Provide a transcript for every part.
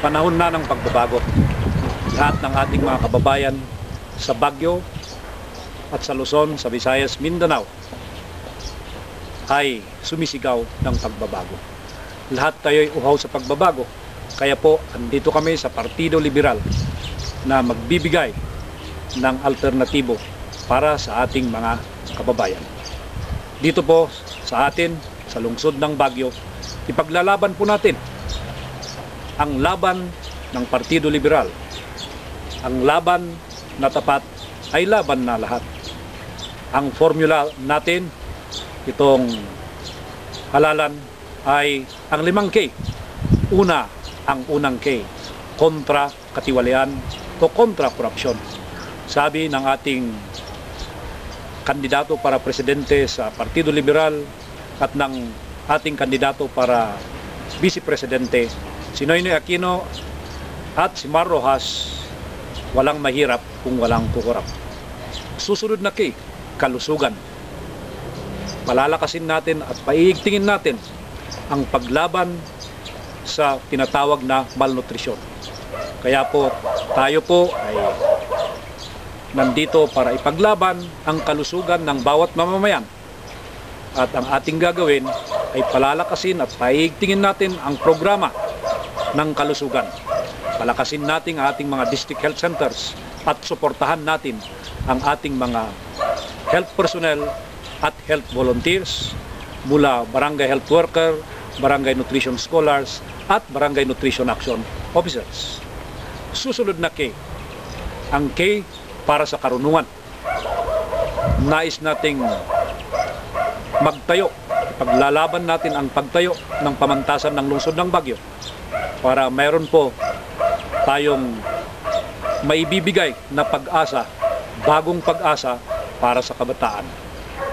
Panahon na ng pagbabago. Lahat ng ating mga kababayan sa Baguio at sa Luzon, sa Visayas, Mindanao ay sumisigaw ng pagbabago. Lahat tayo ay uhaw sa pagbabago. Kaya po, andito kami sa Partido Liberal na magbibigay ng alternatibo para sa ating mga kababayan. Dito po sa atin, sa lungsod ng Baguio, ipaglalaban po natin ang laban ng Partido Liberal. Ang laban na tapat ay laban na lahat. Ang formula natin, itong halalan ay ang limang K. Una, ang unang K, kontra katiwalian o kontra korupsyon. Sabi ng ating kandidato para presidente sa Partido Liberal at ng ating kandidato para vice presidente, si Noynoy Aquino at si Mar Rojas, walang mahirap kung walang kukurap. Susunod na kay kalusugan. Palalakasin natin at paiigtingin natin ang paglaban sa tinatawag na malnutrisyon. Kaya po tayo po ay nandito para ipaglaban ang kalusugan ng bawat mamamayan. At ang ating gagawin ay palalakasin at paiigtingin natin ang programa ng kalusugan. Palakasin natin ang ating mga district health centers at suportahan natin ang ating mga health personnel at health volunteers mula barangay health worker, barangay nutrition scholars at barangay nutrition action officers. Susunod na K. Ang K para sa karunungan. Nais nating magtayo, paglalaban natin ang pagtayo ng pamantasan ng lungsod ng Bagyo para mayroon po tayong maibibigay na pag-asa, bagong pag-asa para sa kabataan.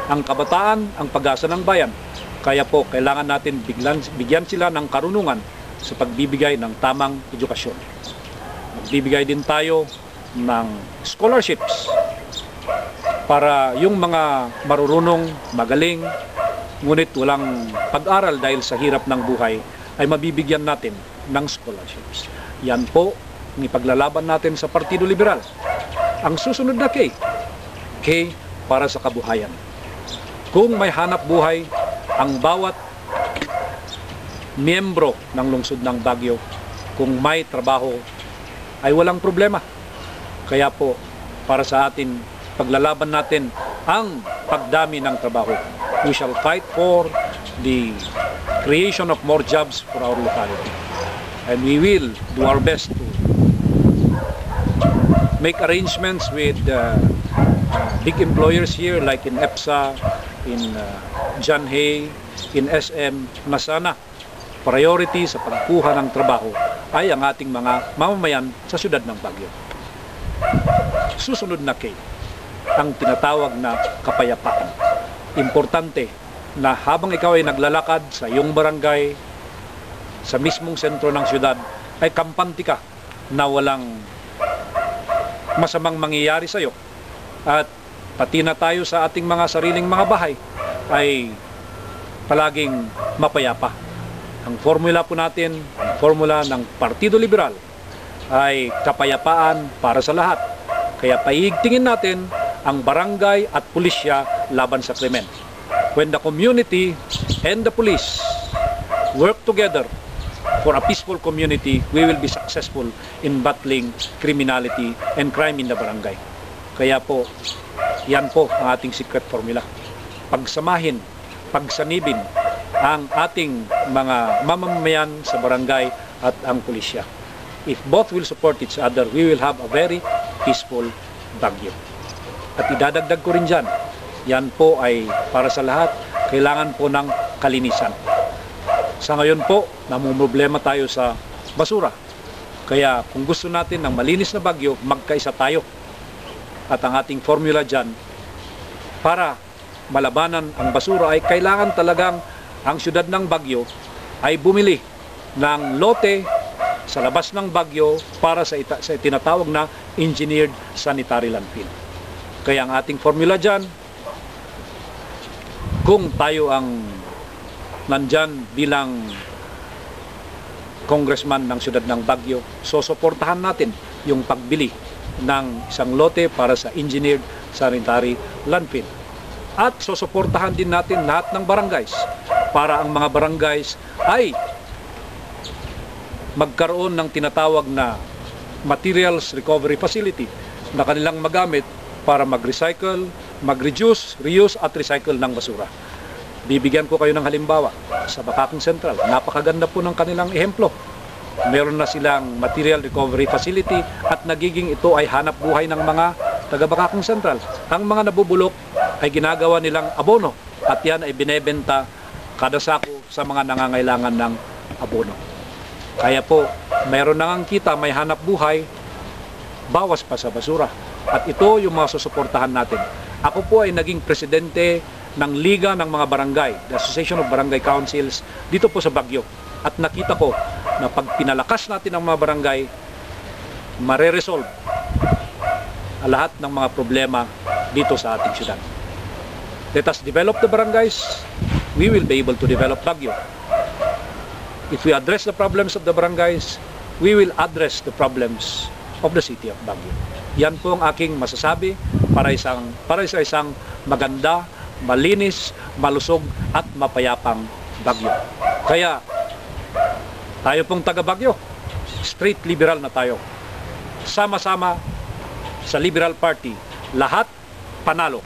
Ang kabataan, ang pag-asa ng bayan. Kaya po, kailangan natin biglan, bigyan sila ng karunungan sa pagbibigay ng tamang edukasyon. Magbibigay din tayo ng scholarships para yung mga marurunong, magaling, ngunit walang pag-aral dahil sa hirap ng buhay, ay mabibigyan natin ng scholarships. Yan po ang ipaglalaban natin sa Partido Liberal. Ang susunod na K, K para sa kabuhayan. Kung may hanap buhay, ang bawat miyembro ng lungsod ng Bagyo, kung may trabaho, ay walang problema. Kaya po, para sa atin, paglalaban natin ang pagdami ng trabaho. We shall fight for the creation of more jobs for our locality. And we will do our best to make arrangements with uh, big employers here like in EPSA, in uh, John Hay, in SM na sana priority sa pagkuha ng trabaho ay ang ating mga mamamayan sa siyudad ng Baguio. Susunod na kay ang tinatawag na kapayapaan. Importante na habang ikaw ay naglalakad sa iyong barangay, sa mismong sentro ng siyudad, ay kampante ka na walang masamang mangyayari sa iyo. At pati na tayo sa ating mga sariling mga bahay ay palaging mapayapa. Ang formula po natin, ang formula ng Partido Liberal ay kapayapaan para sa lahat. Kaya paigtingin natin ang barangay at pulisya laban sa krimen. When the community and the police work together for a peaceful community, we will be successful in battling criminality and crime in the barangay. Kaya po, yan po ang ating secret formula. Pagsamahin, pagsanibin ang ating mga mamamayan sa barangay at ang pulisya. If both will support each other, we will have a very peaceful Baguio. At idadagdag ko rin dyan, yan po ay para sa lahat, kailangan po ng kalinisan. Sa ngayon po, namumroblema tayo sa basura. Kaya kung gusto natin ng malinis na Bagyo, magkaisa tayo. At ang ating formula dyan, para malabanan ang basura ay kailangan talagang ang syudad ng Bagyo ay bumili ng lote sa labas ng Bagyo para sa, ita- sa tinatawag na engineered sanitary landfill. Kaya ang ating formula dyan, kung tayo ang nandyan bilang congressman ng siyudad ng Baguio. So, suportahan natin yung pagbili ng isang lote para sa engineered sanitary landfill. At susuportahan din natin lahat ng barangays para ang mga barangays ay magkaroon ng tinatawag na materials recovery facility na kanilang magamit para mag-recycle, mag-reduce, reuse at recycle ng basura. Bibigyan ko kayo ng halimbawa sa Bakakong Central. Napakaganda po ng kanilang ehemplo. Meron na silang material recovery facility at nagiging ito ay hanap buhay ng mga taga Bakakong Central. Ang mga nabubulok ay ginagawa nilang abono at yan ay binebenta kada sako sa mga nangangailangan ng abono. Kaya po, meron na ngang kita, may hanap buhay, bawas pa sa basura. At ito yung mga susuportahan natin. Ako po ay naging presidente ng Liga ng mga Barangay, the Association of Barangay Councils, dito po sa Bagyo. At nakita ko na pag pinalakas natin ang mga barangay, mareresolve ang lahat ng mga problema dito sa ating syudad. Let us develop the barangays, we will be able to develop Bagyo. If we address the problems of the barangays, we will address the problems of the city of Baguio. Yan po ang aking masasabi para isang para sa isang maganda, malinis, malusog at mapayapang Baguio. Kaya tayo pong taga Baguio, straight liberal na tayo. Sama-sama sa Liberal Party, lahat panalo.